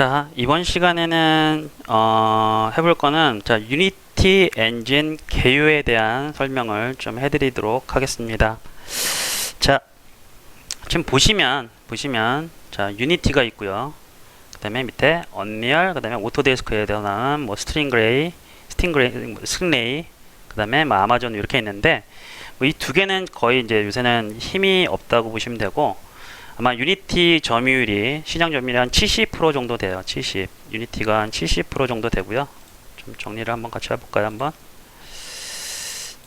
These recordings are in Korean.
자, 이번 시간에는 어, 해볼 거는 자, 유니티 엔진 개요에 대한 설명을 좀 해드리도록 하겠습니다. 자, 지금 보시면 보시면 자, 유니티가 있고요. 그다음에 밑에 언리얼, 그다음에 오토데스크에 대한 뭐 스트링그레이, 스팅그레이, 뭐 스팅레이, 그다음에 뭐 아마존 이렇게 있는데 뭐 이두 개는 거의 이제 요새는 힘이 없다고 보시면 되고 아마 유니티 점유율이 시장 점유율이 한 70% 정도 돼요. 70. 유니티가 한 70% 정도 되고요. 좀 정리를 한번 같이 해볼까요? 한번.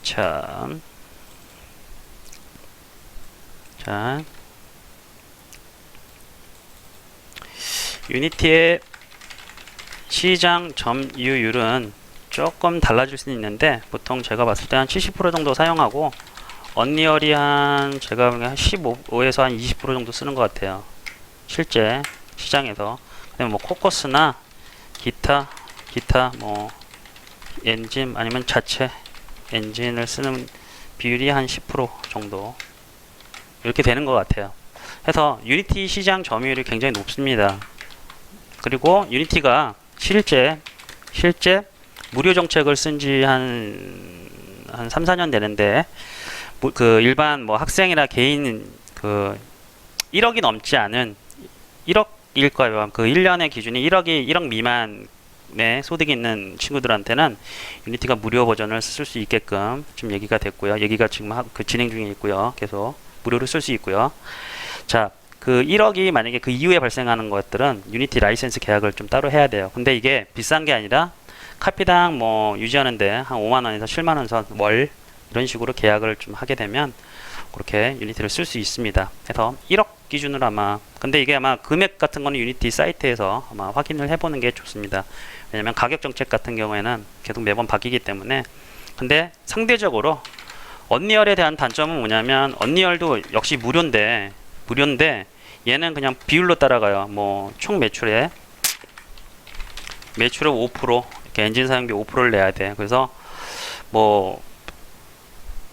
자, 자, 유니티의 시장 점유율은 조금 달라질 수는 있는데 보통 제가 봤을 때 한 70% 정도 사용하고 언리얼이 한 제가 보기엔 한 15에서 한 20% 정도 쓰는 것 같아요. 실제 시장에서. 그다음에 뭐 코커스나 기타 기타 뭐 엔진 아니면 자체 엔진을 쓰는 비율이 한 10% 정도 이렇게 되는 것 같아요. 해서 유니티 시장 점유율이 굉장히 높습니다. 그리고 유니티가 실제 실제 무료 정책을 쓴 지 한 한 3, 4년 되는데 뭐, 그 일반 뭐 학생이나 개인 그 1억이 넘지 않은 1억일 거예요. 그 1년의 기준이 1억이 1억 미만의 소득이 있는 친구들한테는 유니티가 무료 버전을 쓸 수 있게끔 좀 얘기가 됐고요. 얘기가 지금 하, 그 진행 중에 있고요. 계속 무료로 쓸 수 있고요. 자, 그 1억이 만약에 그 이후에 발생하는 것들은 유니티 라이센스 계약을 좀 따로 해야 돼요. 근데 이게 비싼 게 아니라 카피당 뭐 유지하는데 한 5만 원에서 7만 원 선 월 이런 식으로 계약을 좀 하게 되면 그렇게 유니티를 쓸 수 있습니다. 그래서 1억 기준으로 아마 근데 이게 아마 금액 같은 거는 유니티 사이트에서 아마 확인을 해보는 게 좋습니다. 왜냐면 가격 정책 같은 경우에는 계속 매번 바뀌기 때문에 근데 상대적으로 언리얼에 대한 단점은 뭐냐면 언리얼도 역시 무료인데 무료인데 얘는 그냥 비율로 따라가요. 뭐 총 매출에 매출의 5% 이렇게 엔진 사용비 5%를 내야 돼. 그래서 뭐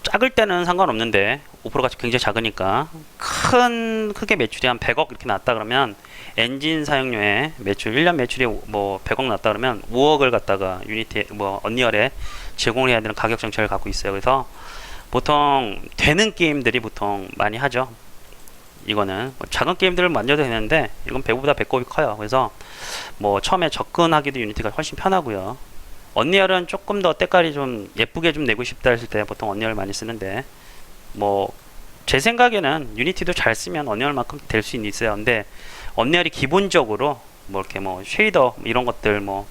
작을 때는 상관없는데 5%가 굉장히 작으니까 큰 크게 매출이 한 100억 이렇게 났다 그러면 엔진 사용료에 매출 1년 매출이 뭐 100억 났다 그러면 5억을 갖다가 유니티 뭐 언리얼에 제공을 해야 되는 가격 정책을 갖고 있어요. 그래서 보통 되는 게임들이 보통 많이 하죠. 이거는 뭐 작은 게임들을 만져도 되는데 이건 배보다 배꼽이 커요. 그래서 뭐 처음에 접근하기도 유니티가 훨씬 편하고요. 언리얼은 조금 더 때깔이 좀 예쁘게 좀 내고 싶다 했을 때 보통 언리얼 많이 쓰는데 뭐 제 생각에는 유니티도 잘 쓰면 언리얼만큼 될 수 있어요. 근데 언리얼이 기본적으로 뭐 이렇게 뭐 쉐이더 이런 것들 뭐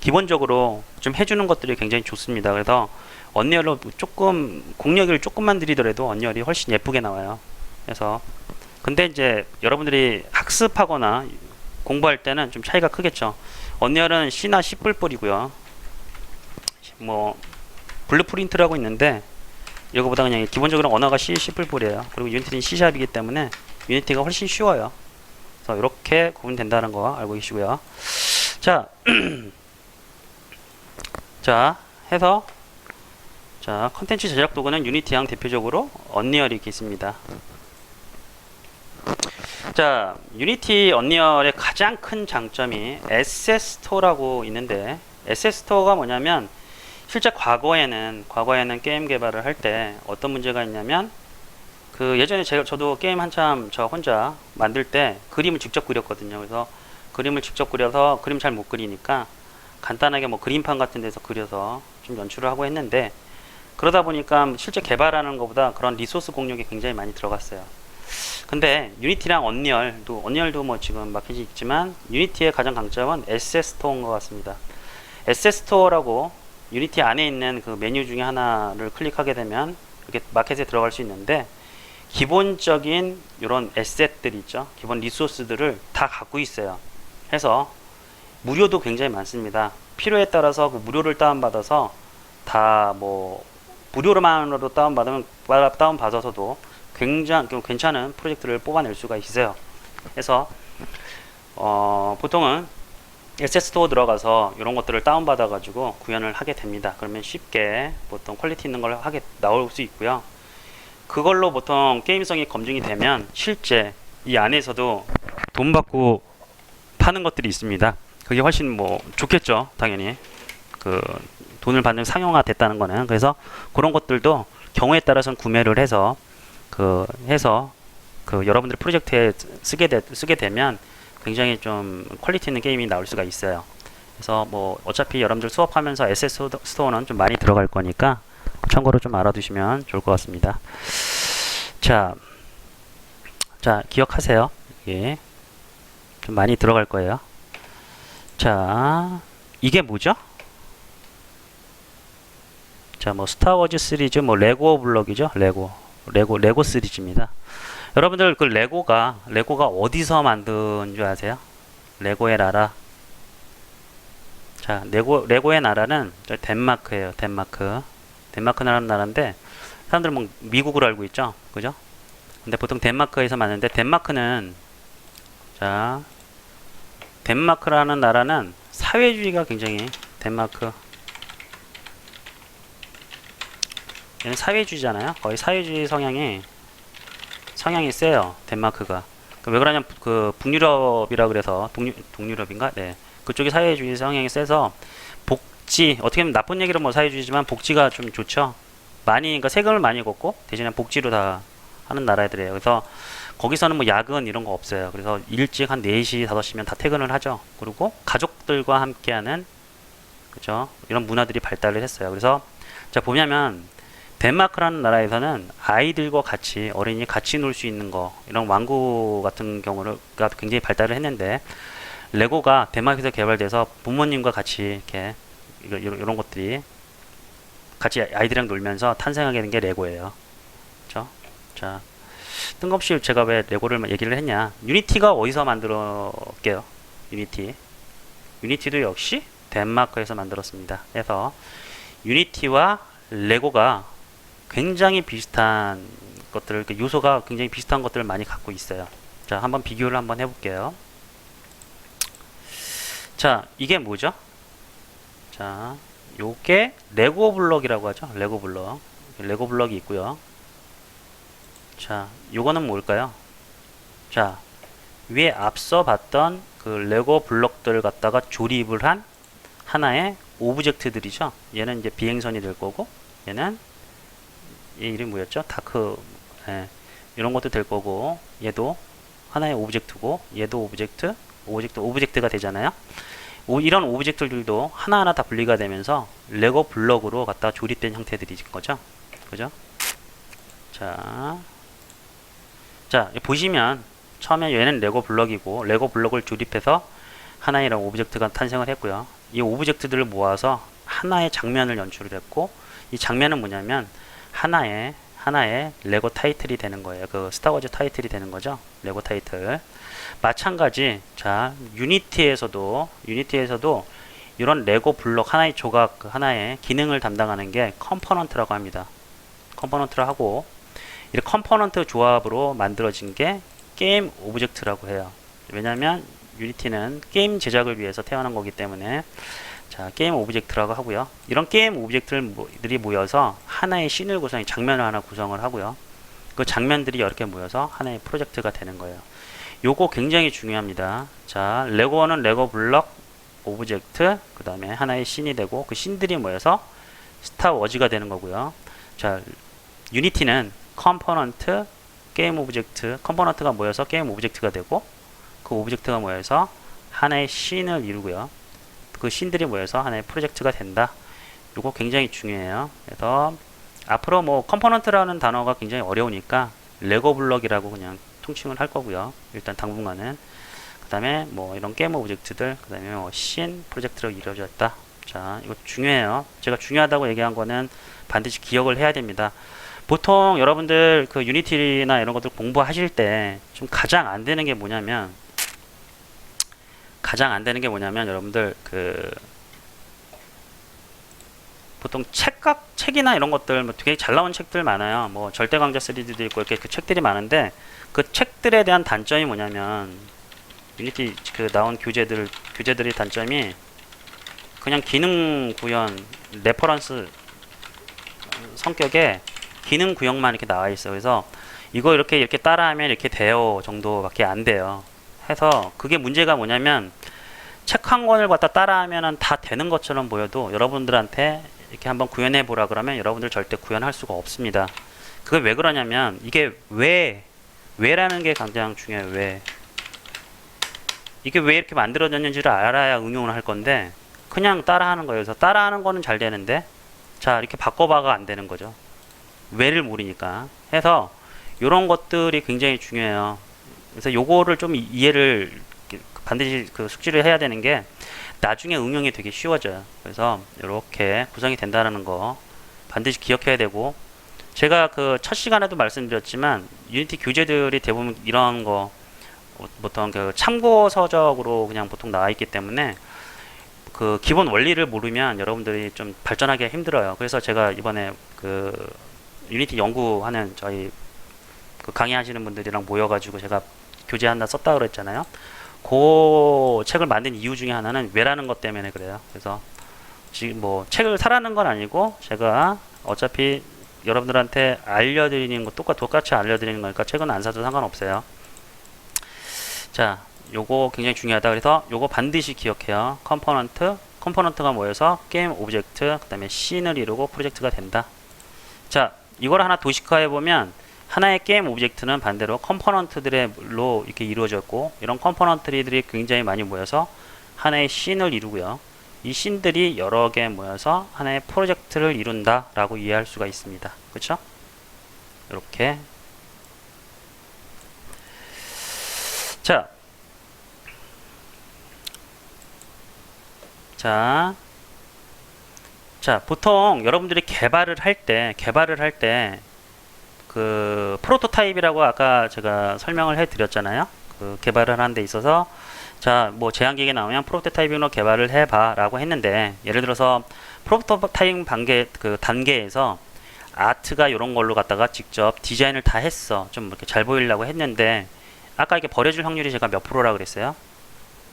기본적으로 좀 해주는 것들이 굉장히 좋습니다. 그래서 언리얼로 조금 공력을 조금만 들이더라도 언리얼이 훨씬 예쁘게 나와요. 그래서 근데 이제 여러분들이 학습하거나 공부할 때는 좀 차이가 크겠죠. 언리얼은 C나 C 뿔뿔이고요. 뭐 블루프린트라고 있는데 이거보다 그냥 기본적으로 언어가 C, C 뿔뿔이에요. 그리고 유니티는 C샵이기 때문에 유니티가 훨씬 쉬워요. 그래서 이렇게 구분된다는 거 알고 계시고요. 자, 자 해서 자 컨텐츠 제작 도구는 유니티랑 대표적으로 언리얼이 있습니다. 자, 유니티 언리얼의 가장 큰 장점이 에셋스토어라고 있는데 에셋스토어가 뭐냐면 실제 과거에는 과거에는 게임 개발을 할 때 어떤 문제가 있냐면 그 예전에 제가 저도 게임 한참 저 혼자 만들 때 그림을 직접 그렸거든요. 그래서 그림을 직접 그려서 그림 잘 못 그리니까 간단하게 뭐 그림판 같은 데서 그려서 좀 연출을 하고 했는데 그러다 보니까 실제 개발하는 것보다 그런 리소스 공력이 굉장히 많이 들어갔어요. 근데 유니티랑 언리얼도 언리얼도 뭐 지금 마켓이 있지만 유니티의 가장 강점은 에셋 스토어인 것 같습니다. 에셋 스토어라고 유니티 안에 있는 그 메뉴 중에 하나를 클릭하게 되면 이렇게 마켓에 들어갈 수 있는데 기본적인 이런 에셋들 있죠. 기본 리소스들을 다 갖고 있어요. 해서 무료도 굉장히 많습니다. 필요에 따라서 그 무료를 다운받아서 다 뭐 무료로만으로 다운받으면 다운받아서도 굉장히 괜찮은 프로젝트를 뽑아낼 수가 있어요. 그래서 어, 보통은 에셋 스토어 들어가서 이런 것들을 다운받아 가지고 구현을 하게 됩니다. 그러면 쉽게 보통 퀄리티 있는 걸 하게 나올 수 있고요. 그걸로 보통 게임성이 검증이 되면 실제 이 안에서도 돈 받고 파는 것들이 있습니다. 그게 훨씬 뭐 좋겠죠, 당연히. 그 돈을 받는 상용화 됐다는 거는 그래서 그런 것들도 경우에 따라서는 구매를 해서 그 해서 그 여러분들 프로젝트에 쓰게 되, 쓰게 되면 굉장히 좀 퀄리티 있는 게임이 나올 수가 있어요. 그래서 뭐 어차피 여러분들 수업하면서 SS 스토- 스토어는 좀 많이 들어갈 거니까 참고로 좀 알아두시면 좋을 것 같습니다. 자, 자 기억하세요. 예, 좀 많이 들어갈 거예요. 자, 이게 뭐죠? 자, 뭐 스타워즈 시리즈, 뭐 레고 블럭이죠. 레고, 레고, 레고 시리즈입니다. 여러분들 그 레고가 레고가 어디서 만든 줄 아세요? 레고의 나라. 자, 레고 레고의 나라는 저 덴마크예요. 덴마크. 덴마크라는 나라인데 사람들은 뭐 미국으로 알고 있죠. 그죠? 근데 보통 덴마크에서 만드는데 덴마크는 자, 덴마크라는 나라는 사회주의가 굉장히 덴마크 얘는 사회주의잖아요. 거의 사회주의 성향이 성향이 세요. 덴마크가. 그왜 그러냐면 그 북유럽이라 그래서 동유, 동유럽인가? 네. 그쪽이 사회주의 성향이 세서 복지 어떻게 보면 나쁜 얘기로 뭐 사회주의지만 복지가 좀 좋죠. 많이 그러니까 세금을 많이 걷고 대신에 복지로 다 하는 나라들이에요. 그래서 거기서는 뭐 야근 이런 거 없어요. 그래서 일찍 한 4시, 5시면 다 퇴근을 하죠. 그리고 가족들과 함께하는 그죠? 이런 문화들이 발달을 했어요. 그래서 자 보냐면 덴마크라는 나라에서는 아이들과 같이 어린이 같이 놀 수 있는 거 이런 왕구 같은 경우가 굉장히 발달을 했는데 레고가 덴마크에서 개발돼서 부모님과 같이 이렇게 이런, 것들이 같이 아이들이랑 놀면서 탄생하게 된 게 레고예요. 그렇죠? 자, 뜬금없이 제가 왜 레고를 얘기를 했냐? 유니티가 어디서 만들었게요? 유니티. 유니티도 역시 덴마크에서 만들었습니다. 그래서 유니티와 레고가 굉장히 비슷한 것들을 그 요소가 굉장히 비슷한 것들을 많이 갖고 있어요. 자, 한번 비교를 한번 해볼게요. 자, 이게 뭐죠? 자, 요게 레고 블럭이라고 하죠. 레고 블럭. 레고 블럭이 있고요. 자, 요거는 뭘까요? 자, 위에 앞서 봤던 그 레고 블럭들을 갖다가 조립을 한 하나의 오브젝트들이죠. 얘는 이제 비행선이 될 거고, 얘는 얘 이름 뭐였죠? 다크 예, 이런 것도 될 거고, 얘도 하나의 오브젝트고, 얘도 오브젝트, 오브젝트, 오브젝트가 되잖아요. 오, 이런 오브젝트들도 하나하나 다 분리가 되면서 레고 블럭으로 갖다 조립된 형태들이 거죠. 그죠? 자, 자 보시면 처음에 얘는 레고 블럭이고 레고 블럭을 조립해서 하나의 이런 오브젝트가 탄생을 했고요. 이 오브젝트들을 모아서 하나의 장면을 연출을 했고 이 장면은 뭐냐면 하나의 하나의 레고 타이틀이 되는 거예요. 그 스타워즈 타이틀이 되는 거죠. 레고 타이틀. 마찬가지 자 유니티에서도 유니티에서도 이런 레고 블록 하나의 조각 그 하나의 기능을 담당하는 게 컴포넌트라고 합니다. 컴포넌트를 하고 이 컴포넌트 조합으로 만들어진 게 게임 오브젝트라고 해요. 왜냐하면 유니티는 게임 제작을 위해서 태어난 거기 때문에 자 게임 오브젝트라고 하고요. 이런 게임 오브젝트들이 모여서 하나의 씬을 구성해 장면을 하나 구성을 하고요. 그 장면들이 개 모여서 하나의 프로젝트가 되는 거예요. 요거 굉장히 중요합니다. 자, 레고는 레고 블럭 오브젝트, 그 다음에 하나의 씬이 되고 그 씬들이 모여서 스타워즈가 되는 거고요. 자, 유니티는 컴포넌트, 게임 오브젝트, 컴포넌트가 모여서 게임 오브젝트가 되고 그 오브젝트가 모여서 하나의 씬을 이루고요. 그 씬들이 모여서 하나의 프로젝트가 된다. 요거 굉장히 중요해요. 그래서 앞으로 뭐 컴포넌트라는 단어가 굉장히 어려우니까 레고 블럭이라고 그냥 통칭을 할 거고요. 일단 당분간은 그 다음에 뭐 이런 게임 오브젝트들 그 다음에 뭐씬 프로젝트로 이루어졌다. 자 이거 중요해요. 제가 중요하다고 얘기한 거는 반드시 기억을 해야 됩니다. 보통 여러분들 그 유니티나 이런 것들 공부하실 때 좀 가장 안 되는 게 뭐냐면 가장 안 되는 게 뭐냐면 여러분들 그 보통 책각 책이나 이런 것들 뭐 되게 잘 나온 책들 많아요. 뭐 절대 강자 3D도 있고 이렇게 그 책들이 많은데 그 책들에 대한 단점이 뭐냐면 유니티 그 나온 교재들 교재들의 단점이 그냥 기능 구현 레퍼런스 성격의 기능 구형만 이렇게 나와 있어요. 그래서 이거 이렇게 이렇게 따라하면 이렇게 돼요 정도밖에 안 돼요. 해서 그게 문제가 뭐냐면 책 한 권을 갖다 따라하면은 다 되는 것처럼 보여도 여러분들한테 이렇게 한번 구현해 보라 그러면 여러분들 절대 구현할 수가 없습니다. 그게 왜 그러냐면 이게 왜 왜라는 게 가장 중요해요. 왜 이게 왜 이렇게 만들어졌는지를 알아야 응용을 할 건데 그냥 따라하는 거예요. 그래서 따라하는 거는 잘 되는데 자 이렇게 바꿔봐가 안 되는 거죠. 왜를 모르니까 해서 이런 것들이 굉장히 중요해요. 그래서 요거를 좀 이- 이해를 반드시 그 숙지를 해야 되는 게 나중에 응용이 되게 쉬워져요. 그래서 이렇게 구성이 된다는 거 반드시 기억해야 되고 제가 그 첫 시간에도 말씀드렸지만 유니티 교재들이 대부분 이런 거 어, 보통 그 참고 서적으로 그냥 보통 나와 있기 때문에 그 기본 원리를 모르면 여러분들이 좀 발전하기 힘들어요. 그래서 제가 이번에 그 유니티 연구하는 저희 그 강의하시는 분들이랑 모여가지고 제가 교재 하나 썼다 그랬잖아요. 그 책을 만든 이유 중에 하나는 왜라는 것 때문에 그래요. 그래서 지금 뭐 책을 사라는 건 아니고 제가 어차피 여러분들한테 알려드리는 거 똑같 똑같이 알려드리는 거니까 책은 안 사도 상관없어요. 자, 요거 굉장히 중요하다. 그래서 요거 반드시 기억해요. 컴포넌트, 컴포넌트가 모여서 게임 오브젝트, 그 다음에 씬을 이루고 프로젝트가 된다. 자, 이걸 하나 도식화해 보면 하나의 게임 오브젝트는 반대로 컴포넌트들로 이렇게 이루어졌고 이런 컴포넌트들이 굉장히 많이 모여서 하나의 씬을 이루고요. 이 씬들이 여러 개 모여서 하나의 프로젝트를 이룬다라고 이해할 수가 있습니다. 그렇죠? 이렇게 자, 자, 자, 보통 여러분들이 개발을 할 때, 개발을 할 때, 그, 프로토타입이라고 아까 제가 설명을 해 드렸잖아요. 그, 개발을 하는 데 있어서, 자, 뭐, 제한기계 나오면 프로토타입으로 개발을 해봐 라고 했는데, 예를 들어서, 프로토타입 단계, 그, 단계에서, 아트가 이런 걸로 갖다가 직접 디자인을 다 했어. 좀 이렇게 잘 보이려고 했는데, 아까 이게 버려질 확률이 제가 몇 프로라 그랬어요?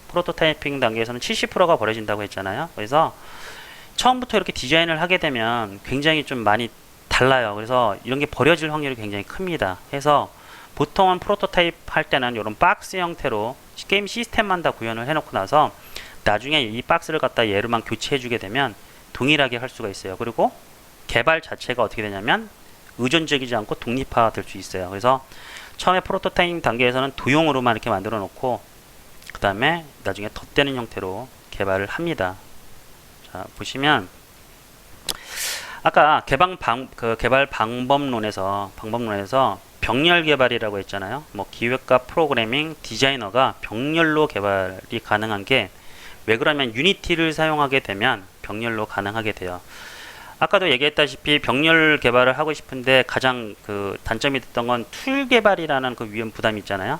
프로토타이핑 단계에서는 70%가 버려진다고 했잖아요. 그래서 처음부터 이렇게 디자인을 하게 되면 굉장히 좀 많이 달라요. 그래서 이런 게 버려질 확률이 굉장히 큽니다. 해서 보통은 프로토타입 할 때는 이런 박스 형태로 게임 시스템만 다 구현을 해놓고 나서 나중에 이 박스를 갖다 얘로만 교체해 주게 되면 동일하게 할 수가 있어요. 그리고 개발 자체가 어떻게 되냐면 의존적이지 않고 독립화 될 수 있어요. 그래서 처음에 프로토타입 단계에서는 도용으로만 이렇게 만들어 놓고 그 다음에 나중에 덧대는 형태로 개발을 합니다. 자 보시면 아까 개방 방, 그 개발 방법론에서 방법론에서 병렬 개발이라고 했잖아요. 뭐 기획과 프로그래밍, 디자이너가 병렬로 개발이 가능한 게 왜 그러면 유니티를 사용하게 되면 병렬로 가능하게 돼요. 아까도 얘기했다시피 병렬 개발을 하고 싶은데 가장 그 단점이 됐던 건 툴 개발이라는 그 위험 부담이 있잖아요.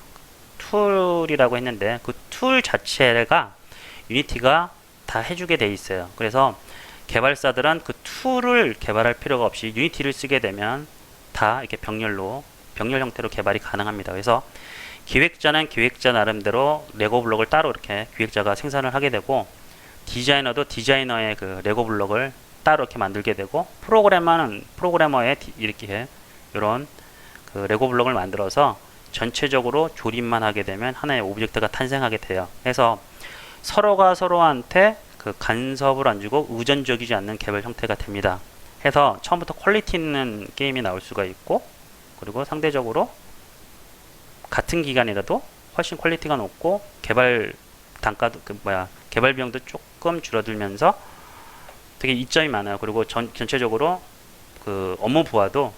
툴이라고 했는데 그 툴 자체가 유니티가 다 해주게 돼 있어요. 그래서 개발사들은 그 툴을 개발할 필요가 없이 유니티를 쓰게 되면 다 이렇게 병렬로 병렬 형태로 개발이 가능합니다. 그래서 기획자는 기획자 나름대로 레고 블록을 따로 이렇게 기획자가 생산을 하게 되고 디자이너도 디자이너의 그 레고 블록을 따로 이렇게 만들게 되고 프로그래머는 프로그래머의 디- 이렇게 이런 그 레고 블록을 만들어서 전체적으로 조립만 하게 되면 하나의 오브젝트가 탄생하게 돼요. 그래서 서로가 서로한테 그 간섭을 안 주고 의존적이지 않는 개발 형태가 됩니다. 해서 처음부터 퀄리티 있는 게임이 나올 수가 있고 그리고 상대적으로 같은 기간이라도 훨씬 퀄리티가 높고 개발 단가도 그 뭐야 개발 비용도 조금 줄어들면서 되게 이점이 많아요. 그리고 전, 전체적으로 그 업무 부하도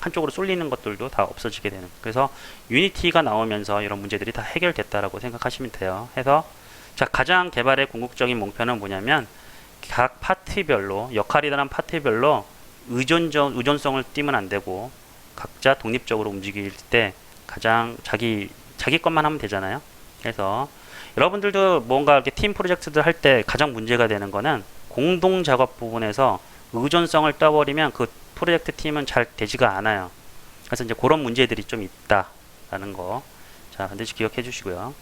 한쪽으로 쏠리는 것들도 다 없어지게 되는. 그래서 유니티가 나오면서 이런 문제들이 다 해결됐다라고 생각하시면 돼요. 해서 자 가장 개발의 궁극적인 목표는 뭐냐면 각 파트별로 역할이라는 파트별로 의존적 의존성을 띠면 안 되고 각자 독립적으로 움직일 때 가장 자기 자기 것만 하면 되잖아요. 그래서 여러분들도 뭔가 이렇게 팀 프로젝트들 할 때 가장 문제가 되는 거는 공동 작업 부분에서 의존성을 떠버리면 그 프로젝트 팀은 잘 되지가 않아요. 그래서 이제 그런 문제들이 좀 있다라는 거. 자, 반드시 기억해 주시고요.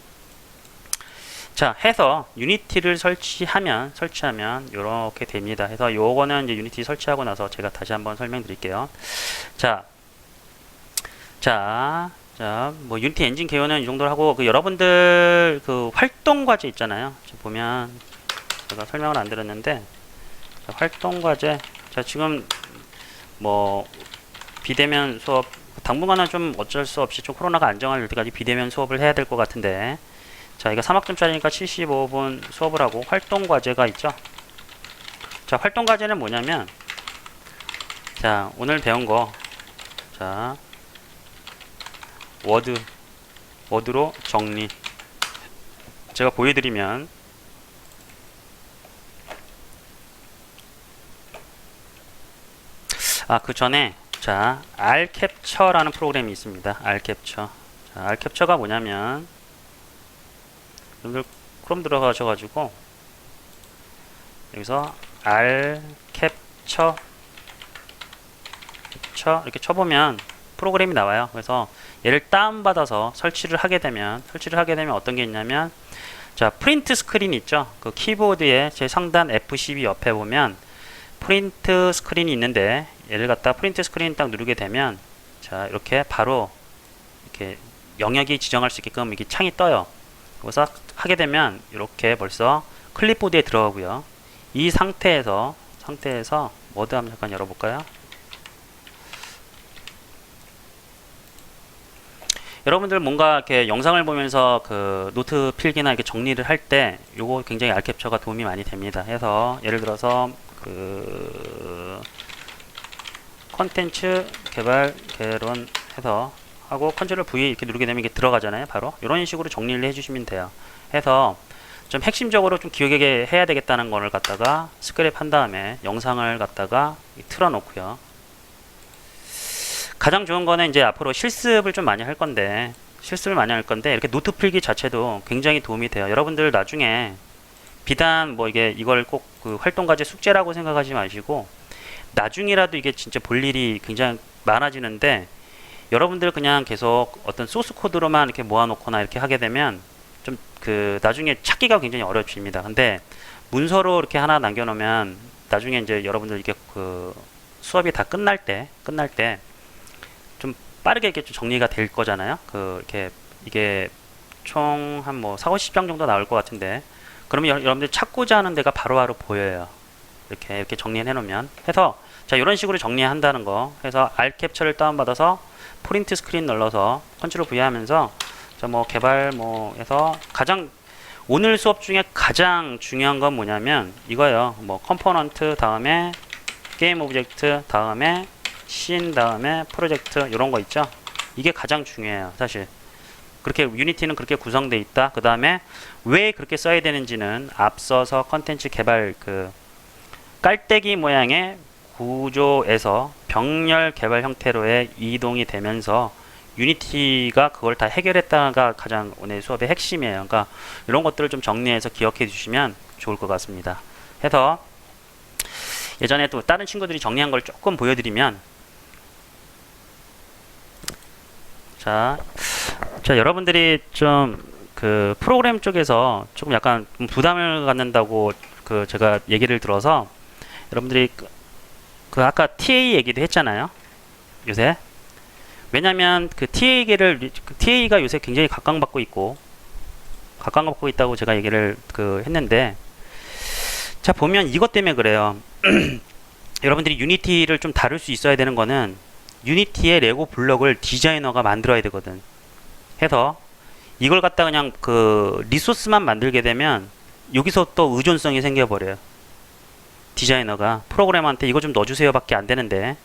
자, 해서 유니티를 설치하면 설치하면 이렇게 됩니다. 해서 요거는 이제 유니티 설치하고 나서 제가 다시 한번 설명드릴게요. 자, 자, 자, 뭐 유니티 엔진 개요는 이 정도로 하고 그 여러분들 그 활동 과제 있잖아요. 보면 제가 설명을 안 드렸는데 자, 활동 과제 자 지금 뭐 비대면 수업 당분간은 좀 어쩔 수 없이 좀 코로나가 안정할 때까지 비대면 수업을 해야 될 것 같은데 자 이거 3학점짜리니까 75분 수업을 하고 활동 과제가 있죠. 자 활동 과제는 뭐냐면 자 오늘 배운 거 자 워드 워드로 정리. 제가 보여드리면 아 그 전에 자 알캡처라는 프로그램이 있습니다. 알캡처. 자 알캡처가 뭐냐면 여러분들 크롬 들어가셔가지고 여기서 알캡처 캡처 이렇게 쳐보면 프로그램이 나와요. 그래서 얘를 다운받아서 설치를 하게 되면 설치를 하게 되면 어떤 게 있냐면 자 프린트 스크린 있죠? 그 키보드의 제 상단 F12 옆에 보면 프린트 스크린이 있는데 얘를 갖다 프린트 스크린 딱 누르게 되면 자 이렇게 바로 이렇게 영역이 지정할 수 있게끔 이게 창이 떠요 그래서 하게 되면 이렇게 벌써 클립보드에 들어가고요 이 상태에서 상태에서 워드 한번 잠깐 열어볼까요 여러분들 뭔가 이렇게 영상을 보면서 그 노트 필기나 이렇게 정리를 할 때 요거 굉장히 알캡처가 도움이 많이 됩니다. 해서 예를 들어서 그 컨텐츠 개발 개론 해서 하고 컨트롤 V 이렇게 누르게 되면 이게 들어가잖아요. 바로 이런 식으로 정리를 해주시면 돼요. 해서 좀 핵심적으로 좀 기억에 해야 되겠다는 거를 갖다가 스크랩 한 다음에 영상을 갖다가 틀어놓고요. 가장 좋은 거는 이제 앞으로 실습을 좀 많이 할 건데 실습을 많이 할 건데 이렇게 노트 필기 자체도 굉장히 도움이 돼요. 여러분들 나중에 비단 뭐 이게 이걸 꼭 그 활동 과제 숙제라고 생각하지 마시고 나중이라도 이게 진짜 볼 일이 굉장히 많아지는데 여러분들 그냥 계속 어떤 소스 코드로만 이렇게 모아놓거나 이렇게 하게 되면 좀 그 나중에 찾기가 굉장히 어려워집니다. 근데 문서로 이렇게 하나 남겨놓으면 나중에 이제 여러분들 이게 그 수업이 다 끝날 때 끝날 때 좀 빠르게 이렇게 좀 정리가 될 거잖아요. 그 이렇게 이게 총 한 뭐 4, 50장 정도 나올 것 같은데 그러면 여, 러분들 찾고자 하는 데가 바로바로 보여요. 이렇게 이렇게 정리해 놓으면 해서 자 이런 식으로 정리한다는 거 해서 R 캡처를 다운받아서 프린트 스크린 눌러서 컨트롤 V 하면서 자뭐 개발 뭐 해서 가장 오늘 수업 중에 가장 중요한 건 뭐냐면 이거예요. 뭐 컴포넌트 다음에 게임 오브젝트 다음에 씬 다음에 프로젝트 이런 거 있죠. 이게 가장 중요해요. 사실 그렇게 유니티는 그렇게 구성돼 있다. 그 다음에 왜 그렇게 써야 되는지는 앞서서 컨텐츠 개발 그 깔때기 모양의 구조에서 병렬 개발 형태로의 이동이 되면서 유니티가 그걸 다 해결했다가 가장 오늘 수업의 핵심이에요. 그러니까 이런 것들을 좀 정리해서 기억해 주시면 좋을 것 같습니다. 해서 예전에 또 다른 친구들이 정리한 걸 조금 보여드리면 자, 자 여러분들이 좀 그 프로그램 쪽에서 조금 약간 부담을 갖는다고 그 제가 얘기를 들어서 여러분들이 그, 그 아까 TA 얘기도 했잖아요. 요새 왜냐하면 그 TA를 그 TA가 요새 굉장히 각광받고 있고 각광받고 있다고 제가 얘기를 그 했는데 자 보면 이것 때문에 그래요. 여러분들이 유니티를 좀 다룰 수 있어야 되는 거는 유니티의 레고 블럭을 디자이너가 만들어야 되거든. 해서 이걸 갖다 그냥 그 리소스만 만들게 되면 여기서 또 의존성이 생겨버려요. 디자이너가 프로그램한테 이거 좀 넣어주세요 밖에 안 되는데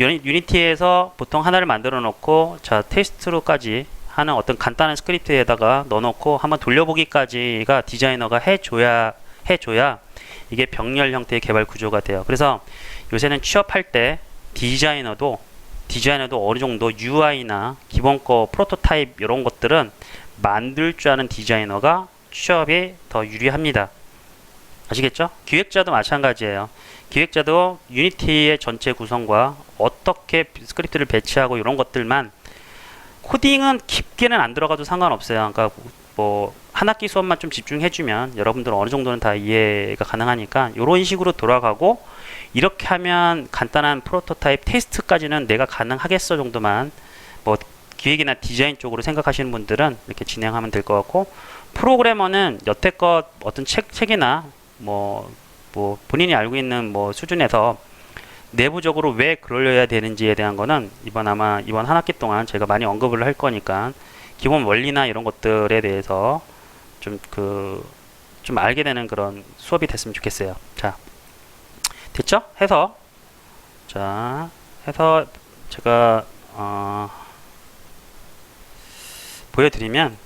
유니, 유니티에서 보통 하나를 만들어 놓고 자 테스트로까지 하는 어떤 간단한 스크립트에다가 넣어놓고 한번 돌려보기까지가 디자이너가 해줘야 해줘야 이게 병렬 형태의 개발 구조가 돼요. 그래서 요새는 취업할 때 디자이너도 디자이너도 어느 정도 UI나 기본 거 프로토타입 이런 것들은 만들 줄 아는 디자이너가 취업에 더 유리합니다. 아시겠죠? 기획자도 마찬가지예요. 기획자도 유니티의 전체 구성과 어떻게 스크립트를 배치하고 이런 것들만 코딩은 깊게는 안 들어가도 상관없어요. 그러니까 뭐 한 학기 수업만 좀 집중해주면 여러분들은 어느 정도는 다 이해가 가능하니까 이런 식으로 돌아가고 이렇게 하면 간단한 프로토타입 테스트까지는 내가 가능하겠어 정도만 뭐 기획이나 디자인 쪽으로 생각하시는 분들은 이렇게 진행하면 될 것 같고 프로그래머는 여태껏 어떤 책 책이나 뭐 뭐 본인이 알고 있는 뭐 수준에서 내부적으로 왜 그러려야 되는지에 대한 거는 이번 아마 이번 한 학기 동안 제가 많이 언급을 할 거니까 기본 원리나 이런 것들에 대해서 좀 그 좀 알게 되는 그런 수업이 됐으면 좋겠어요. 자, 됐죠? 해서 자 해서 제가 어, 보여드리면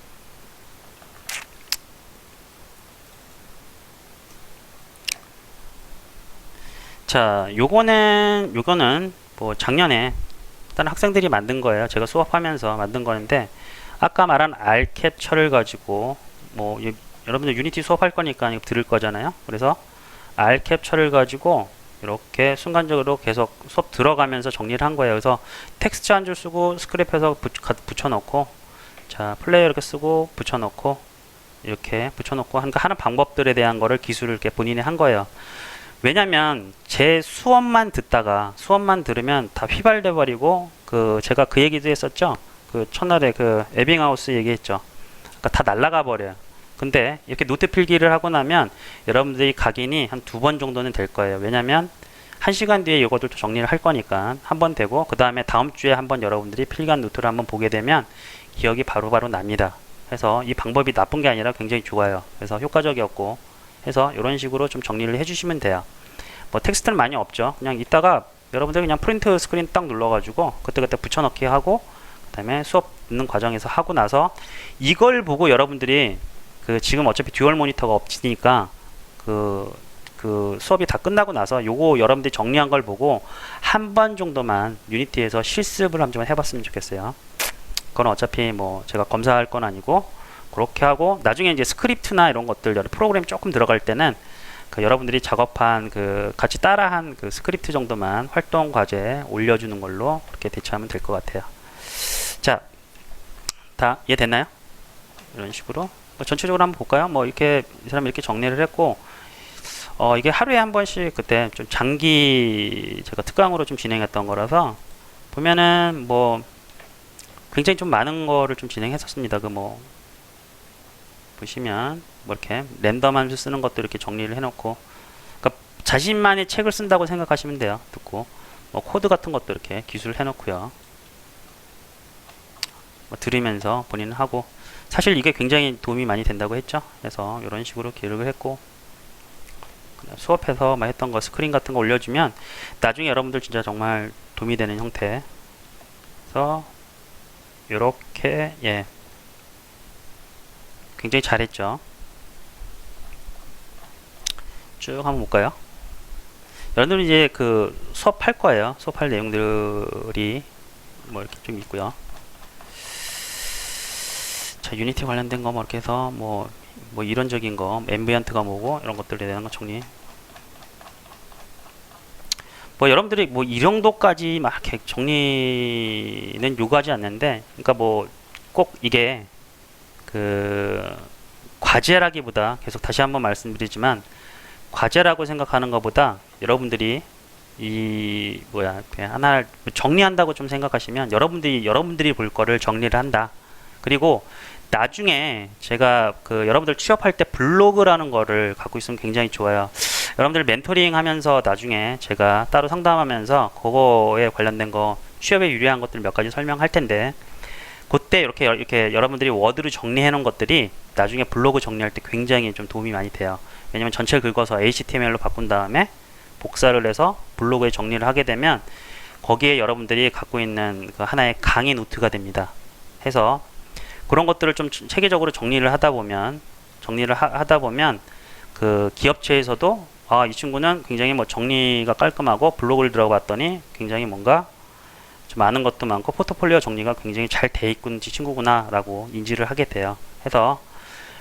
자 요거는 요거는 뭐 작년에 다른 학생들이 만든 거예요. 제가 수업하면서 만든 거는데 아까 말한 R 캡처를 가지고 뭐 이- 여러분들 유니티 수업할 거니까 들을 거잖아요. 그래서 R 캡처를 가지고 이렇게 순간적으로 계속 수업 들어가면서 정리를 한 거예요. 그래서 텍스트 한 줄 쓰고 스크랩해서 붙- 가- 붙여놓고 자 플레이어 이렇게 쓰고 붙여놓고 이렇게 붙여 놓고 하는 하는 방법들에 대한 거를 기술을 이렇게 본인이 한 거예요. 왜냐면 제 수업만 듣다가 수업만 들으면 다 휘발돼 버리고 그 제가 그 얘기도 했었죠. 그 첫날에 그 에빙하우스 얘기했죠. 그러니까 다 날아가 버려요. 근데 이렇게 노트 필기를 하고 나면 여러분들이 각인이 한 두 번 정도는 될 거예요. 왜냐면 한 시간 뒤에 이것들도 정리를 할 거니까 한 번 되고 그 다음에 다음 주에 한번 여러분들이 필기한 노트를 한번 보게 되면 기억이 바로바로 납니다. 그래서 이 방법이 나쁜 게 아니라 굉장히 좋아요. 그래서 효과적이었고 해서 이런 식으로 좀 정리를 해주시면 돼요. 뭐 텍스트는 많이 없죠. 그냥 이따가 여러분들 그냥 프린트 스크린 딱 눌러가지고 그때그때 붙여넣기 하고 그 다음에 수업 듣는 과정에서 하고 나서 이걸 보고 여러분들이 그 지금 어차피 듀얼 모니터가 없으니까 그, 그 수업이 다 끝나고 나서 요거 여러분들이 정리한 걸 보고 한 번 정도만 유니티에서 실습을 한번 해봤으면 좋겠어요. 그건 어차피 뭐 제가 검사할 건 아니고 그렇게 하고 나중에 이제 스크립트나 이런 것들 여러 프로그램 조금 들어갈 때는 그 여러분들이 작업한 그 같이 따라한 그 스크립트 정도만 활동 과제에 올려주는 걸로 그렇게 대처하면 될 것 같아요. 자, 다 이해됐나요? 이런 식으로 뭐 전체적으로 한번 볼까요? 뭐 이렇게 이 사람 이렇게 정리를 했고 어 이게 하루에 한 번씩 그때 좀 장기 제가 특강으로 좀 진행했던 거라서 보면은 뭐 굉장히 좀 많은 거를 좀 진행했었습니다. 그뭐 보시면 뭐 이렇게 랜덤 함수 쓰는 것도 이렇게 정리를 해놓고 그러니까 자신만의 책을 쓴다고 생각하시면 돼요. 듣고 뭐 코드 같은 것도 이렇게 기술 해놓고요. 뭐 들으면서 본인은 하고 사실 이게 굉장히 도움이 많이 된다고 했죠. 그래서 이런 식으로 기록을 했고 그냥 수업에서 막 했던 거 스크린 같은 거 올려주면 나중에 여러분들 진짜 정말 도움이 되는 형태. 그래서 이렇게 예 굉장히 잘했죠. 쭉 한번 볼까요? 여러분들 이제 그 수업할 거예요. 수업할 내용들이 뭐 이렇게 좀 있고요. 자, 유니티 관련된 거 뭐 이렇게 해서 뭐, 뭐 이론적인 거, 앰비언트가 뭐고 이런 것들에 대한 거 정리. 뭐 여러분들이 뭐 이 정도까지 막 정리는 요구하지 않는데, 그러니까 뭐 꼭 이게 그 과제라기보다 계속 다시 한번 말씀드리지만 과제라고 생각하는 것보다 여러분들이 이 뭐야 그냥 하나 정리한다고 좀 생각하시면 여러분들이 여러분들이 볼 거를 정리를 한다. 그리고 나중에 제가 그 여러분들 취업할 때 블로그라는 거를 갖고 있으면 굉장히 좋아요. 여러분들 멘토링 하면서 나중에 제가 따로 상담하면서 그거에 관련된 거 취업에 유리한 것들 몇 가지 설명할 텐데 그때 이렇게 여- 이렇게 여러분들이 워드로 정리해 놓은 것들이 나중에 블로그 정리할 때 굉장히 좀 도움이 많이 돼요. 왜냐면 전체를 긁어서 HTML로 바꾼 다음에 복사를 해서 블로그에 정리를 하게 되면 거기에 여러분들이 갖고 있는 그 하나의 강의 노트가 됩니다. 해서 그런 것들을 좀 체계적으로 정리를 하다 보면 정리를 하, 다 보면 그 기업체에서도 아 이 친구는 굉장히 뭐 정리가 깔끔하고 블로그를 들어봤더니 굉장히 뭔가 좀 아는 것도 많고 포트폴리오 정리가 굉장히 잘 돼 있군 지 친구구나 라고 인지를 하게 돼요. 해서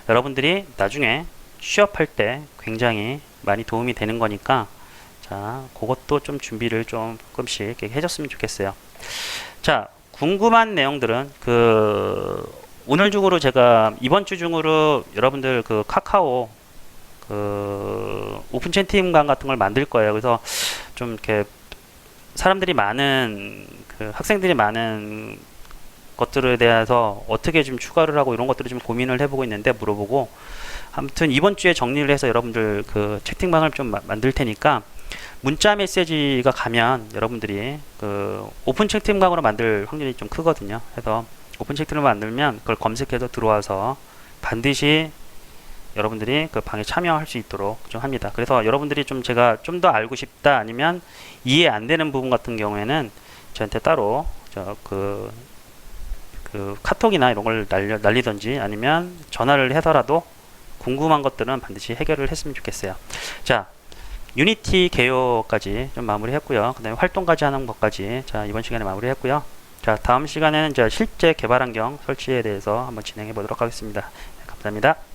여러분들이 나중에 취업할 때 굉장히 많이 도움이 되는 거니까 자 그것도 좀 준비를 조금씩 해줬으면 좋겠어요. 자 궁금한 내용들은 그 오늘 중으로 제가 이번 주 중으로 여러분들 그 카카오 그 오픈 채팅방 같은 걸 만들 거예요. 그래서 좀 이렇게 사람들이 많은 그 학생들이 많은 것들에 대해서 어떻게 좀 추가를 하고 이런 것들을 좀 고민을 해보고 있는데 물어보고 아무튼 이번 주에 정리를 해서 여러분들 그 채팅방을 좀 마- 만들 테니까 문자 메시지가 가면 여러분들이 그 오픈 채팅방으로 만들 확률이 좀 크거든요. 그래서 오픈 채팅을 만들면 그걸 검색해서 들어와서 반드시 여러분들이 그 방에 참여할 수 있도록 좀 합니다. 그래서 여러분들이 좀 제가 좀 더 알고 싶다 아니면 이해 안 되는 부분 같은 경우에는 저한테 따로 저그 그 카톡이나 이런 걸 날려, 날리던지 아니면 전화를 해서라도 궁금한 것들은 반드시 해결을 했으면 좋겠어요. 자, 유니티 개요까지 좀 마무리했고요. 그다음에 활동까지 하는 것까지 자 이번 시간에 마무리했고요. 자 다음 시간에는 이제 실제 개발 환경 설치에 대해서 한번 진행해 보도록 하겠습니다. 네, 감사합니다.